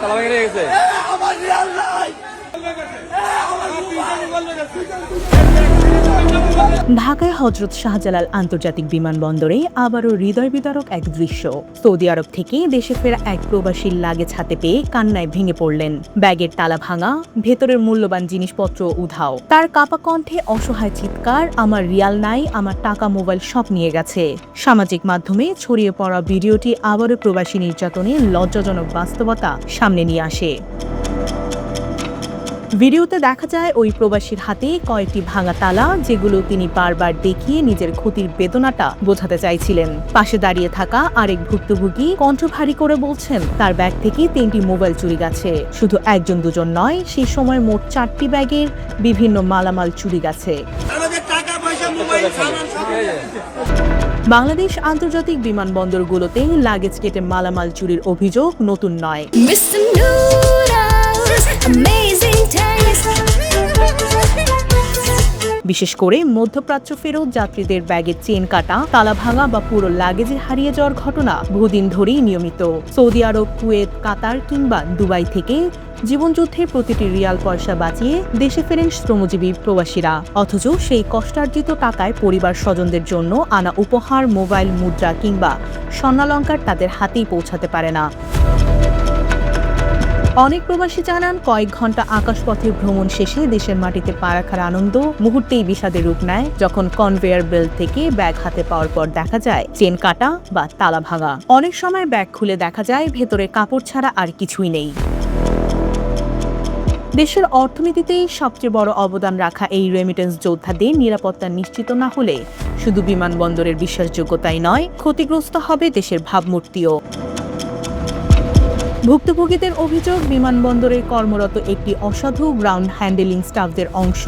তালা ভেঙে গেছে। ঢাকায় হজরত শাহজালাল আন্তর্জাতিক বিমানবন্দরে আবারও হৃদয় বিদারক এক দৃশ্য। সৌদি আরব থেকে দেশে ফেরা এক প্রবাসীর লাগেজ হাতে পেয়ে কান্নায় ভেঙে পড়লেন। ব্যাগের তালা ভাঙা, ভেতরের মূল্যবান জিনিসপত্র উধাও। তার কাপা কণ্ঠে অসহায় চিৎকার, আমার রিয়াল নাই, আমার টাকা মোবাইল সব নিয়ে গেছে। সামাজিক মাধ্যমে ছড়িয়ে পড়া ভিডিওটি আবারও প্রবাসী নির্যাতনের লজ্জাজনক বাস্তবতা সামনে নিয়ে আসে। ভিডিওতে দেখা যায় ওই প্রবাসীর হাতে কয়েকটি ভাঙা তালা যেগুলো তিনি বারবার দেখিয়ে নিজের ক্ষতির বেদনাটা বোঝাতে চাইছিলেন। পাশে দাঁড়িয়ে থাকা আরেক ভুক্তভোগী কণ্ঠ ভারী করে বলছেন তার ব্যাগ থেকে তিনটি মোবাইল চুরি গেছে। শুধু একজন দুজন নয় সেই সময় মোট চারটি ব্যাগের বিভিন্ন মালামাল চুরি গেছে। আমাদের টাকা পয়সা মোবাইল সামান সব বাংলাদেশ আন্তর্জাতিক বিমানবন্দরগুলোতে লাগেজ কেটে মালামাল চুরির অভিযোগ নতুন নয়। বিশেষ করে মধ্যপ্রাচ্য ফেরত যাত্রীদের ব্যাগের চেন কাটা, তালা ভাঙা বা পুরো লাগেজে হারিয়ে যাওয়ার ঘটনা বহুদিন ধরেই নিয়মিত। সৌদি আরব, কুয়েত, কাতার কিংবা দুবাই থেকে জীবনযুদ্ধে প্রতিটি রিয়াল পয়সা বাঁচিয়ে দেশে ফেরেন শ্রমজীবী প্রবাসীরা। অথচ সেই কষ্টার্জিত টাকায় পরিবার স্বজনদের জন্য আনা উপহার, মোবাইল, মুদ্রা কিংবা স্বর্ণালঙ্কার তাদের হাতেই পৌঁছাতে পারে না। অনেক প্রবাসী জানান, কয়েক ঘণ্টা আকাশপথে ভ্রমণ শেষে দেশের মাটিতে পা রাখার আনন্দ মুহূর্তেই বিষাদে রূপ নেয়, যখন কনভেয়ার বেল্ট থেকে ব্যাগ হাতে পাওয়ার পর দেখা যায় চেন কাটা বা তালা ভাঙা। অনেক সময় ব্যাগ খুলে দেখা যায় ভেতরে কাপড় ছাড়া আর কিছুই নেই। দেশের অর্থনীতিতেই সবচেয়ে বড় অবদান রাখা এই রেমিটেন্স যোদ্ধাদের নিরাপত্তা নিশ্চিত না হলে শুধু বিমানবন্দরের বিশ্বাসযোগ্যতাই নয়, ক্ষতিগ্রস্ত হবে দেশের ভাবমূর্তিও। ভুক্তভোগীদের অভিযোগ, বিমানবন্দরে কর্মরত একটি অসাধু গ্রাউন্ড হ্যান্ডেলিং স্টাফদের অংশ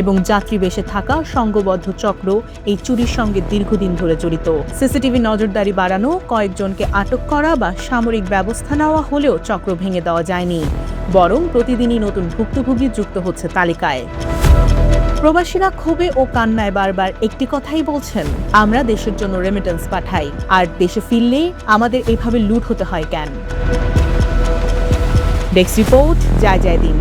এবং যাত্রী বেশে থাকা সংঘবদ্ধ চক্র এই চুরির সঙ্গে দীর্ঘদিন ধরে জড়িত। সিসিটিভি নজরদারি বাড়ানো, কয়েকজনকে আটক করা বা সামরিক ব্যবস্থা নেওয়া হলেও চক্র ভেঙে দেওয়া যায়নি। বরং প্রতিদিনই নতুন ভুক্তভোগী যুক্ত হচ্ছে তালিকায়। প্রবাসীরা ক্ষোভে ও কান্নায় বারবার একটি কথাই বলছেন, আমরা দেশের জন্য রেমিটেন্স পাঠাই। আর দেশে ফিরলে আমাদের এভাবে লুট হতে হয় কেন? ডেস্ক রিপোর্ট জয় যায় দিন